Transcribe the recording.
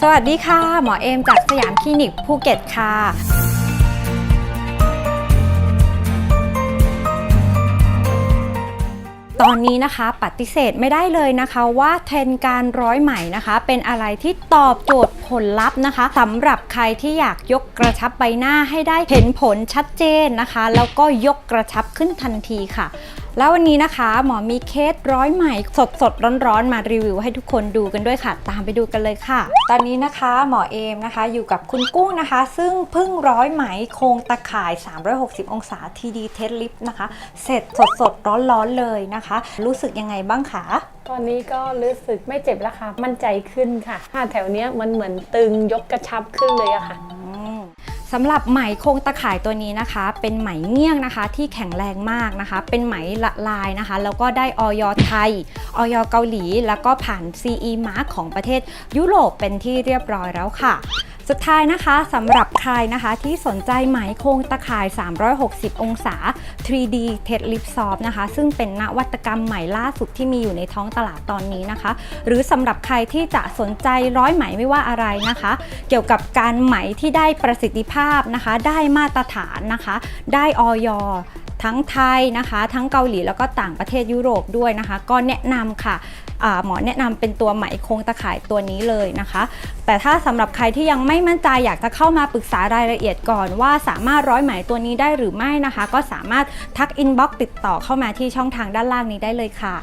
สวัสดีค่ะ หมอเอมจากสยามคลินิกภูเก็ตค่ะ ตอนนี้นะคะปฏิเสธไม่ได้เลยนะคะว่าเทรนด์การร้อยไหมนะคะ เป็นอะไรที่ตอบโจทย์ผลลัพธ์นะคะสำหรับใครที่อยากยกกระชับใบหน้าให้ได้เห็นผลชัดเจนนะคะ แล้วก็ยกกระชับขึ้นทันทีค่ะ แล้ววันนี้นะคะหมอมีเคสร้อยใหม่สดสดร้อนๆ มารีวิวให้ทุกคนดูกันด้วยค่ะ ตามไปดูกันเลยค่ะ ตอนนี้นะคะหมอเอมนะคะอยู่กับคุณกุ้งนะคะ ซึ่งเพิ่งร้อยไหมโครงตะข่าย 360 องศา TD t e s t Lift นะคะ เสร็จสดสดร้อนๆเลยนะคะ รู้สึกยังไงบ้างคะตอนนี้ก็รู้สึกไม่เจ็บแล้วค่ะ มั่นใจขึ้นค่ะผ้าแถวเนี้ยมันเหมือนตึงยกกระชับขึ้นเลยอะค่ะ สำหรับไหมโครงตะข่ายตัวนี้นะคะ เป็นไหมเงี้ยงนะคะ ที่แข็งแรงมากนะคะ เป็นไหมละลายนะคะ แล้วก็ได้ออยไทยออยเกาหลี แล้วก็ผ่าน CE Mark ของประเทศยุโรปเป็นที่เรียบร้อยแล้วค่ะ สุดท้ายนะคะสำหรับใครนะคะที่สนใจไหมโครงตะข่าย 360 องศา 3D t e d Lip Soft นะคะ ซึ่งเป็นนวัตกรรมใหม่ล่าสุดที่มีอยู่ในท้องตลาดตอนนี้นะคะ หรือสำหรับใครที่จะสนใจร้อยไหมไม่ว่าอะไรนะคะ เกี่ยวกับการไหมที่ได้ประสิทธิภาพนะคะ ได้มาตรฐานนะคะ ได้ออย ทั้งไทยนะคะ ทั้งเกาหลีแล้วก็ต่างประเทศยุโรปด้วยนะคะ ก็แนะนำค่ะหมอแนะนำเป็นตัวไหมโครงตะข่ายตัวนี้เลยนะคะ แต่ถ้าสำหรับใครที่ยังไม่มั่นใจอยากจะเข้ามาปรึกษารายละเอียดก่อนว่าสามารถร้อยไหมตัวนี้ได้หรือไม่นะคะ ก็สามารถทักอินบ็อกติดต่อเข้ามาที่ช่องทางด้านล่างนี้ได้เลยค่ะ